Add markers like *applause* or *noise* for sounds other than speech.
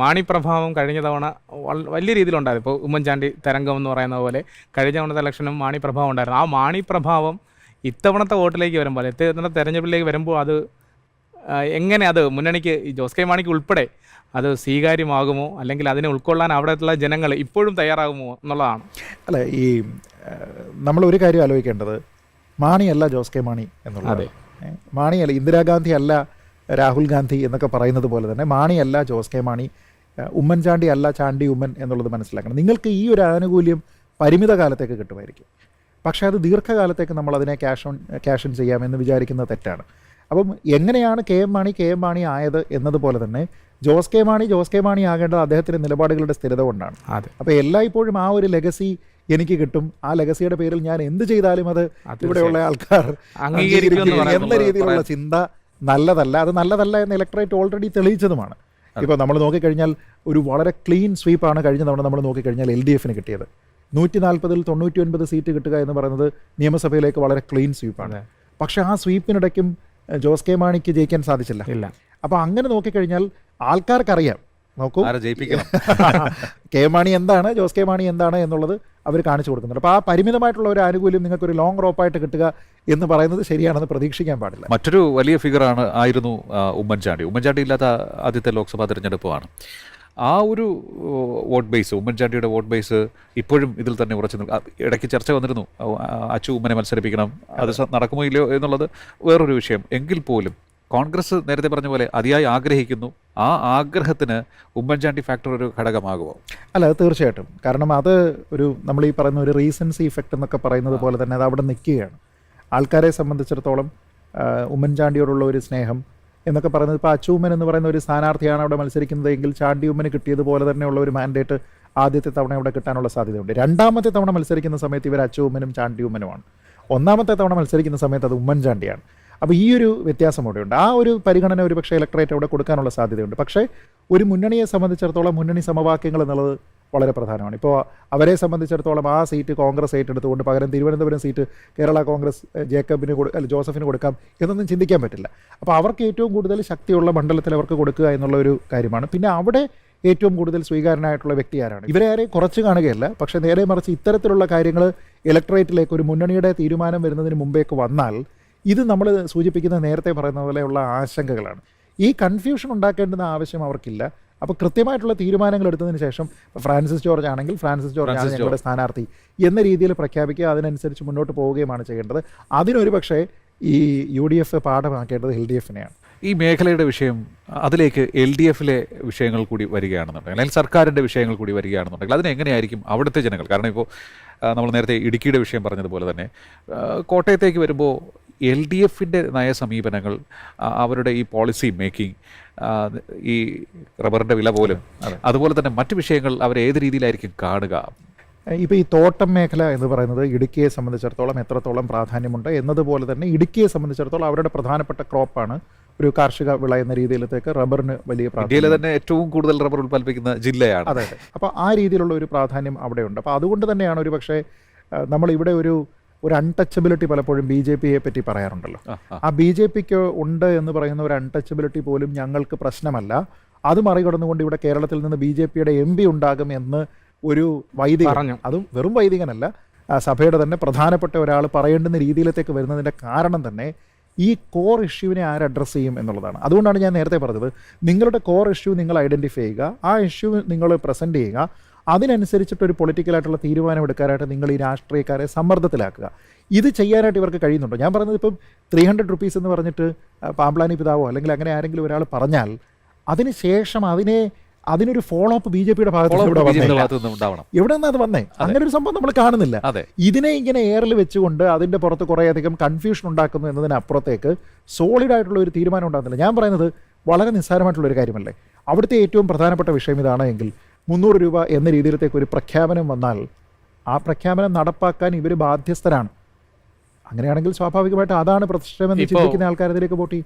മാണി പ്രഭാവം കഴിഞ്ഞ തവണ വലിയ രീതിയിലുണ്ടായിരുന്നു. ഇപ്പോൾ ഉമ്മൻചാണ്ടി തരംഗം എന്ന് പറയുന്ന പോലെ കഴിഞ്ഞ തവണത്തെ ഇലക്ഷനും മാണി പ്രഭാവം ഉണ്ടായിരുന്നു. ആ മാണിപ്രഭാവം ഇത്തവണത്തെ വോട്ടിലേക്ക് വരുമ്പോൾ ഇത്തവണത്തെ തെരഞ്ഞെടുപ്പിലേക്ക് വരുമ്പോൾ അത് എങ്ങനെ അത് മുന്നണിക്ക് ഈ ജോസ് കെ മാണിക്ക് ഉൾപ്പെടെ അത് സ്വീകാര്യമാകുമോ? അല്ലെങ്കിൽ അതിനെ ഉൾക്കൊള്ളാൻ അവിടെയുള്ള ജനങ്ങൾ ഇപ്പോഴും തയ്യാറാകുമോ എന്നുള്ളതാണ്. അല്ല ഈ നമ്മൾ ഒരു കാര്യം ആലോചിക്കേണ്ടത് മാണിയല്ല ജോസ് കെ മാണി എന്നുള്ളത് മാണിയല്ല ഇന്ദിരാഗാന്ധി അല്ല രാഹുൽ ഗാന്ധി എന്നൊക്കെ പറയുന്നത് പോലെ തന്നെ മാണിയല്ല ജോസ് കെ മാണി ഉമ്മൻചാണ്ടി അല്ല ചാണ്ടി ഉമ്മൻ എന്നുള്ളത് മനസ്സിലാക്കണം. നിങ്ങൾക്ക് ഈ ഒരു ആനുകൂല്യം പരിമിത കാലത്തേക്ക് കിട്ടുമായിരിക്കും. പക്ഷേ അത് ദീർഘകാലത്തേക്ക് നമ്മൾ അതിനെ ക്യാഷ് ഓൺ ക്യാഷ് ഇൻ ചെയ്യാമെന്ന് വിചാരിക്കുന്നത് തെറ്റാണ്. അപ്പം എങ്ങനെയാണ് K M Mani K M Mani ആയത് എന്നതുപോലെ തന്നെ ജോസ് കെ മാണി ജോസ് കെ മാണി ആകേണ്ടത് അദ്ദേഹത്തിന്റെ നിലപാടുകളുടെ സ്ഥിരത കൊണ്ടാണ്. അതെ. അപ്പോൾ എല്ലായ്പ്പോഴും ആ ഒരു ലെഗസി എനിക്ക് കിട്ടും. ആ ലെഗസിയുടെ പേരിൽ ഞാൻ എന്ത് ചെയ്താലും അത് ഇവിടെയുള്ള ആൾക്കാർ എന്ന രീതിയിലുള്ള ചിന്ത നല്ലതല്ല. അത് നല്ലതല്ല എന്ന് ഇലക്ട്രേറ്റ് ഓൾറെഡി തെളിയിച്ചതുമാണ്. ഇപ്പോൾ നമ്മൾ നോക്കിക്കഴിഞ്ഞാൽ ഒരു വളരെ ക്ലീൻ സ്വീപ്പാണ് കഴിഞ്ഞ തവണ നമ്മൾ നോക്കിക്കഴിഞ്ഞാൽ എൽ ഡി എഫിന് കിട്ടിയത്. നൂറ്റി നാൽപ്പതിൽ തൊണ്ണൂറ്റി ഒൻപത് സീറ്റ് കിട്ടുക എന്ന് പറയുന്നത് നിയമസഭയിലേക്ക് വളരെ ക്ലീൻ സ്വീപ്പാണ്. പക്ഷേ ആ സ്വീപ്പിനിടയ്ക്കും ജോസ് കെ മാണിക്ക് ജയിക്കാൻ സാധിച്ചില്ല. ഇല്ല. അപ്പോൾ അങ്ങനെ നോക്കിക്കഴിഞ്ഞാൽ ആൾക്കാർക്കറിയാം നോക്കൂ. ജയിപ്പിക്കണം. *laughs* കെ മാണി എന്താണ് ജോസ് കെ മാണി എന്താണ് എന്നുള്ളത് അവർ കാണിച്ചു കൊടുക്കുന്നുണ്ട്. അപ്പോൾ ആ പരിമിതമായിട്ടുള്ള ഒരു ആനുകൂല്യം നിങ്ങൾക്ക് ഒരു ലോങ് റോപ്പായിട്ട് കിട്ടുക എന്ന് പറയുന്നത് ശരിയാണെന്ന് പ്രതീക്ഷിക്കാൻ പാടില്ല. മറ്റൊരു വലിയ ഫിഗറാണ് ആയിരുന്നു ഉമ്മൻചാണ്ടി. ഉമ്മൻചാണ്ടി ഇല്ലാത്ത ആദ്യത്തെ ലോക്സഭാ തിരഞ്ഞെടുപ്പാണ് ആ ഒരു വോട്ട് ബേസ് ഉമ്മൻചാണ്ടിയുടെ വോട്ട് ബേസ് ഇപ്പോഴും ഇതിൽ തന്നെ ഉറച്ചു നിൽക്കും ഇടയ്ക്ക് ചർച്ച വന്നിരുന്നു. അച്ചു ഉമ്മനെ മത്സരിപ്പിക്കണം അത് നടക്കുമോ ഇല്ലയോ എന്നുള്ളത് വേറൊരു വിഷയം. എങ്കിൽ പോലും കോൺഗ്രസ് നേരത്തെ പറഞ്ഞ പോലെ അതിയായി ആഗ്രഹിക്കുന്നു. ആ ആഗ്രഹത്തിന് ഉമ്മൻചാണ്ടി ഫാക്ടർ ഒരു ഘടകമാകുമോ? അല്ല തീർച്ചയായിട്ടും. കാരണം അത് ഒരു നമ്മൾ ഈ പറയുന്ന ഒരു റീസൻസി ഇഫക്റ്റ് എന്നൊക്കെ പറയുന്നത് പോലെ തന്നെ അത് അവിടെ നിൽക്കുകയാണ്. ആൾക്കാരെ സംബന്ധിച്ചിടത്തോളം ഉമ്മൻചാണ്ടിയോടുള്ള ഒരു സ്നേഹം എന്നൊക്കെ പറയുന്നത് ഇപ്പോൾ അച്ചൂമ്മൻ എന്ന് പറയുന്ന ഒരു സ്ഥാനാർത്ഥിയാണ് അവിടെ മത്സരിക്കുന്നത് എങ്കിൽ ചാണ്ടി ഉമ്മന് കിട്ടിയതുപോലെ തന്നെയുള്ള ഒരു മാൻഡേറ്റ് ആദ്യത്തെ തവണ ഇവിടെ കിട്ടാനുള്ള സാധ്യതയുണ്ട്. രണ്ടാമത്തെ തവണ മത്സരിക്കുന്ന സമയത്ത് ഇവർ അച്ചൂമ്മനും ചാണ്ടി ഉമ്മനുമാണ്. ഒന്നാമത്തെ തവണ മത്സരിക്കുന്ന സമയത്ത് അത് ഉമ്മൻചാണ്ടിയാണ്. അപ്പോൾ ഈ ഒരു വ്യത്യാസം അവിടെയുണ്ട് ആ ഒരു പരിഗണന ഒരു പക്ഷേ ഇലക്ട്രേറ്റ് അവിടെ കൊടുക്കാനുള്ള സാധ്യതയുണ്ട്. പക്ഷേ ഒരു മുന്നണിയെ സംബന്ധിച്ചിടത്തോളം മുന്നണി സമവാക്യങ്ങൾ എന്നുള്ളത് വളരെ പ്രധാനമാണ്. ഇപ്പോൾ അവരെ സംബന്ധിച്ചിടത്തോളം ആ സീറ്റ് കോൺഗ്രസ് ഏറ്റെടുത്തുകൊണ്ട് പകരം തിരുവനന്തപുരം സീറ്റ് കേരള കോൺഗ്രസ് ജേക്കബിന് കൊടു അല്ല ജോസഫിന് കൊടുക്കാം എന്നൊന്നും ചിന്തിക്കാൻ പറ്റില്ല. അപ്പോൾ അവർക്ക് ഏറ്റവും കൂടുതൽ ശക്തിയുള്ള മണ്ഡലത്തിൽ അവർക്ക് കൊടുക്കുക എന്നുള്ള ഒരു കാര്യമാണ്. പിന്നെ അവിടെ ഏറ്റവും കൂടുതൽ സ്വീകാരനായിട്ടുള്ള വ്യക്തി ആരാണ്? ഇവരെ ആരെയും കുറച്ച് കാണുകയല്ല. പക്ഷേ നേരെ മറിച്ച് ഇത്തരത്തിലുള്ള കാര്യങ്ങൾ ഇലക്ട്രേറ്റിലേക്ക് ഒരു മുന്നണിയുടെ തീരുമാനം വരുന്നതിന് മുമ്പേക്ക് വന്നാൽ ഇത് നമ്മൾ സൂചിപ്പിക്കുന്ന നേരത്തെ പറയുന്ന പോലെയുള്ള ആശങ്കകളാണ്. ഈ കൺഫ്യൂഷൻ ഉണ്ടാക്കേണ്ടുന്ന ആവശ്യം അവർക്കില്ല. അപ്പോൾ കൃത്യമായിട്ടുള്ള തീരുമാനങ്ങൾ എടുത്തതിന് ശേഷം ഫ്രാൻസിസ് ജോർജ് ആണെങ്കിൽ ഫ്രാൻസിസ് ജോർജ് ആണ് ഞങ്ങളുടെ സ്ഥാനാർത്ഥി എന്ന രീതിയിൽ പ്രഖ്യാപിക്കുക അതിനനുസരിച്ച് മുന്നോട്ട് പോവുകയുമാണ് ചെയ്യേണ്ടത്. അതിനൊരു പക്ഷേ ഈ യു ഡി എഫ് പാഠമാക്കേണ്ടത് എൽ ഡി എഫിനെയാണ്. ഈ മേഖലയുടെ വിഷയം അതിലേക്ക് എൽ ഡി എഫിലെ വിഷയങ്ങൾ കൂടി വരികയാണെന്നുണ്ടെങ്കിൽ അല്ലെങ്കിൽ സർക്കാരിന്റെ വിഷയങ്ങൾ കൂടി വരികയാണെന്നുണ്ടെങ്കിൽ അതിനെങ്ങനെയായിരിക്കും അവിടുത്തെ ജനങ്ങൾ? കാരണം ഇപ്പോൾ നമ്മൾ നേരത്തെ ഇടുക്കിയുടെ വിഷയം പറഞ്ഞതുപോലെ തന്നെ കോട്ടയത്തേക്ക് വരുമ്പോൾ എൽ ഡി എഫിന്റെ നയസമീപനങ്ങൾ അവരുടെ ഈ പോളിസി മേക്കിംഗ് ഈ റബ്ബറിന്റെ വില പോലും അതുപോലെ തന്നെ മറ്റു വിഷയങ്ങൾ അവർ ഏത് രീതിയിലായിരിക്കും കാണുക? ഇപ്പോൾ ഈ തോട്ടം മേഖല എന്ന് പറയുന്നത് ഇടുക്കിയെ സംബന്ധിച്ചിടത്തോളം എത്രത്തോളം പ്രാധാന്യമുണ്ട് എന്നതുപോലെ തന്നെ ഇടുക്കിയെ സംബന്ധിച്ചിടത്തോളം അവരുടെ പ്രധാനപ്പെട്ട ക്രോപ്പാണ് ഒരു കാർഷിക വിള എന്ന രീതിയിലത്തേക്ക് റബ്ബറിന് വലിയ ഇന്ത്യയിലെ പ്രാധാന്യം തന്നെ ഏറ്റവും കൂടുതൽ റബ്ബർ ഉൽപ്പാദിപ്പിക്കുന്ന ജില്ലയാണ്. അതെ അപ്പോൾ ആ രീതിയിലുള്ള ഒരു പ്രാധാന്യം അവിടെയുണ്ട്. അപ്പോൾ അതുകൊണ്ട് തന്നെയാണ് ഒരു പക്ഷേ നമ്മളിവിടെ ഒരു ഒരു അൺടച്ചബിലിറ്റി പലപ്പോഴും ബി ജെ പിയെ പറ്റി പറയാറുണ്ടല്ലോ. ആ, ബി ജെ പിക്ക് ഉണ്ട് എന്ന് പറയുന്ന ഒരു അൺടച്ചബിലിറ്റി പോലും ഞങ്ങൾക്ക് പ്രശ്നമല്ല. അത് മറികടന്നുകൊണ്ട് ഇവിടെ കേരളത്തിൽ നിന്ന് ബി ജെ പിയുടെ എം പി ഉണ്ടാകും എന്ന് ഒരു വൈദികൻ. അതും വെറും വൈദികനല്ല സഭയുടെ തന്നെ പ്രധാനപ്പെട്ട ഒരാൾ പറയേണ്ടുന്ന രീതിയിലത്തേക്ക് വരുന്നതിന്റെ കാരണം തന്നെ ഈ കോർ ഇഷ്യൂവിനെ ആര് അഡ്രസ്സ് ചെയ്യും എന്നുള്ളതാണ്. അതുകൊണ്ടാണ് ഞാൻ നേരത്തെ പറഞ്ഞത് നിങ്ങളുടെ കോർ ഇഷ്യൂ നിങ്ങൾ ഐഡന്റിഫൈ ചെയ്യുക ആ ഇഷ്യൂ നിങ്ങൾ പ്രസന്റ് ചെയ്യുക അതിനനുസരിച്ചിട്ട് ഒരു പൊളിറ്റിക്കലായിട്ടുള്ള തീരുമാനം എടുക്കാനായിട്ട് നിങ്ങൾ ഈ രാഷ്ട്രീയക്കാരെ സമ്മർദ്ദത്തിലാക്കുക. ഇത് ചെയ്യാനായിട്ട് ഇവർക്ക് കഴിയുന്നുണ്ടോ? ഞാൻ പറയുന്നത് ഇപ്പം ത്രീ ഹൺഡ്രഡ് റുപ്പീസ് എന്ന് പറഞ്ഞിട്ട് പാമ്പ്ലാനി പിതാവോ അല്ലെങ്കിൽ അങ്ങനെ ആരെങ്കിലും ഒരാൾ പറഞ്ഞാൽ അതിന് ശേഷം അതിനെ അതിനൊരു ഫോളോ അപ്പ് ബി ജെ പിയുടെ ഭാഗത്ത് Follow up ഇവിടെ BJP യുടെ വന്നില്ല ഭാഗത്ത് നിന്ന് ഉണ്ടാവണം എവിടെ നിന്നാ അത് വന്നേ? അങ്ങനെ ഒരു സംഭവം നമ്മൾ കാണുന്നില്ല. ഇതിനെ ഇങ്ങനെ എയറിൽ വെച്ചുകൊണ്ട് അതിന്റെ പുറത്ത് കുറേയധികം കൺഫ്യൂഷൻ ഉണ്ടാക്കുന്നു എന്നതിനപ്പുറത്തേക്ക് സോളിഡ് ആയിട്ടുള്ള ഒരു തീരുമാനം ഉണ്ടാകുന്നില്ല. ഞാൻ പറയുന്നത് വളരെ നിസ്സാരമായിട്ടുള്ള ഒരു കാര്യമല്ലേ? അവിടുത്തെ ഏറ്റവും പ്രധാനപ്പെട്ട വിഷയം ഇതാണ് എങ്കിൽ മുന്നൂറ് രൂപ എന്ന രീതിയിലത്തേക്ക് ഒരു പ്രഖ്യാപനം വന്നാൽ ആ പ്രഖ്യാപനം നടപ്പാക്കാൻ ഇവർ ബാധ്യസ്ഥരാണ്. അങ്ങനെയാണെങ്കിൽ സ്വാഭാവികമായിട്ട് അതാണ് പ്രശ്നമെന്ന് ചിന്തിക്കുന്ന ആൾക്കാരതിലേക്ക് വോട്ട് ചെയ്യും